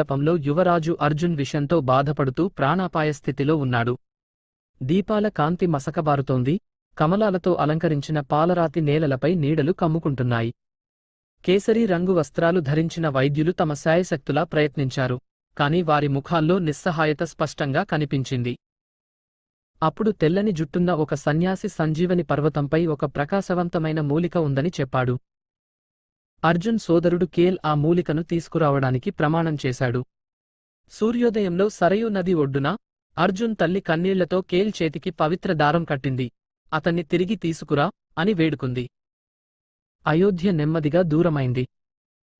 మండపంలో యువరాజు అర్జున్ విషంతో బాధపడుతూ ప్రాణాపాయ స్థితిలో ఉన్నాడు. దీపాల కాంతి మసకబారుతోంది. కమలాలతో అలంకరించిన పాలరాతి నేలలపై నీడలు కమ్ముకుంటున్నాయి. కేసరీ రంగు వస్త్రాలు ధరించిన వైద్యులు తమ శాయశక్తులా ప్రయత్నించారు. కాని వారి ముఖాల్లో నిస్సహాయత స్పష్టంగా కనిపించింది. అప్పుడు తెల్లని జుట్టున్న ఒక సన్యాసి సంజీవని పర్వతంపై ఒక ప్రకాశవంతమైన మూలిక ఉందని చెప్పాడు. అర్జున్ సోదరుడు కేల్ ఆ మూలికను తీసుకురావడానికి ప్రమాణం చేశాడు. సూర్యోదయంలో సరయూ నది ఒడ్డున అర్జున్ తల్లి కన్నీళ్ళతో కేల్ చేతికి పవిత్ర దారం కట్టింది. అతన్ని తిరిగి తీసుకురా అని వేడుకుంది. అయోధ్య నెమ్మదిగా దూరమైంది.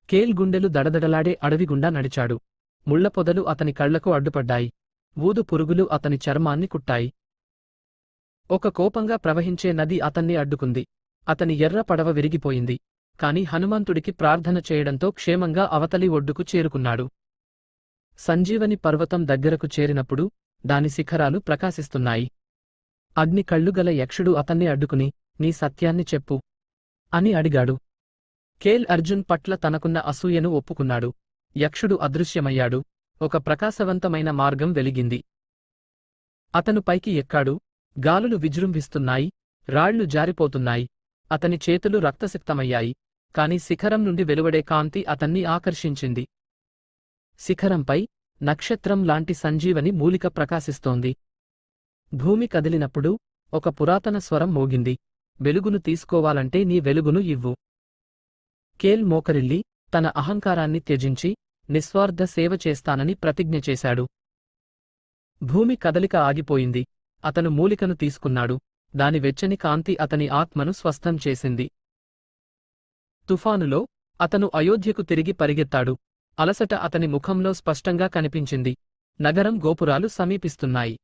కేల్ గుండెలు దడదడలాడే అడవిగుండా నడిచాడు. ముళ్ళపొదలు అతని కళ్ళకు అడ్డుపడ్డాయి. ఊదు పురుగులు అతని చర్మాన్ని కుట్టాయి. ఒక కోపంగా ప్రవహించే నది అతన్ని అడ్డుకుంది. అతని ఎర్ర పడవ విరిగిపోయింది. కాని హనుమంతుడికి ప్రార్థన చేయడంతో క్షేమంగా అవతలి ఒడ్డుకు చేరుకున్నాడు. సంజీవని పర్వతం దగ్గరకు చేరినప్పుడు దాని శిఖరాలు ప్రకాశిస్తున్నాయి. అగ్ని కళ్ళుగల యక్షుడు అతన్ని అడ్డుకుని నీ సత్యాన్ని చెప్పు అని అడిగాడు. కేల్ అర్జున్ పట్ల తనకున్న అసూయను ఒప్పుకున్నాడు. యక్షుడు అదృశ్యమయ్యాడు. ఒక ప్రకాశవంతమైన మార్గం వెలిగింది. అతను పైకి ఎక్కాడు. గాలులు విజృంభిస్తున్నాయి. రాళ్ళు జారిపోతున్నాయి. అతని చేతులు రక్తసిక్తమయ్యాయి. కాని శిఖరం నుండి వెలువడే కాంతి అతన్ని ఆకర్షించింది. శిఖరంపై నక్షత్రం లాంటి సంజీవని మూలిక ప్రకాశిస్తోంది. భూమి కదిలినప్పుడు ఒక పురాతన స్వరం మోగింది. వెలుగును తీసుకోవాలంటే నీ వెలుగును ఇవ్వు. కేల్ మోకరిల్లి తన అహంకారాన్ని త్యజించి నిస్వార్థ సేవ చేస్తానని ప్రతిజ్ఞ చేశాడు. భూమి కదలిక ఆగిపోయింది. అతను మూలికను తీసుకున్నాడు. దాని వెచ్చని కాంతి అతని ఆత్మను స్వస్థం చేసింది. తుఫానులో అతను అయోధ్యకు తిరిగి పరిగెత్తాడు. అలసట అతని ముఖంలో స్పష్టంగా కనిపించింది. నగరం గోపురాలు సమీపిస్తున్నాయి.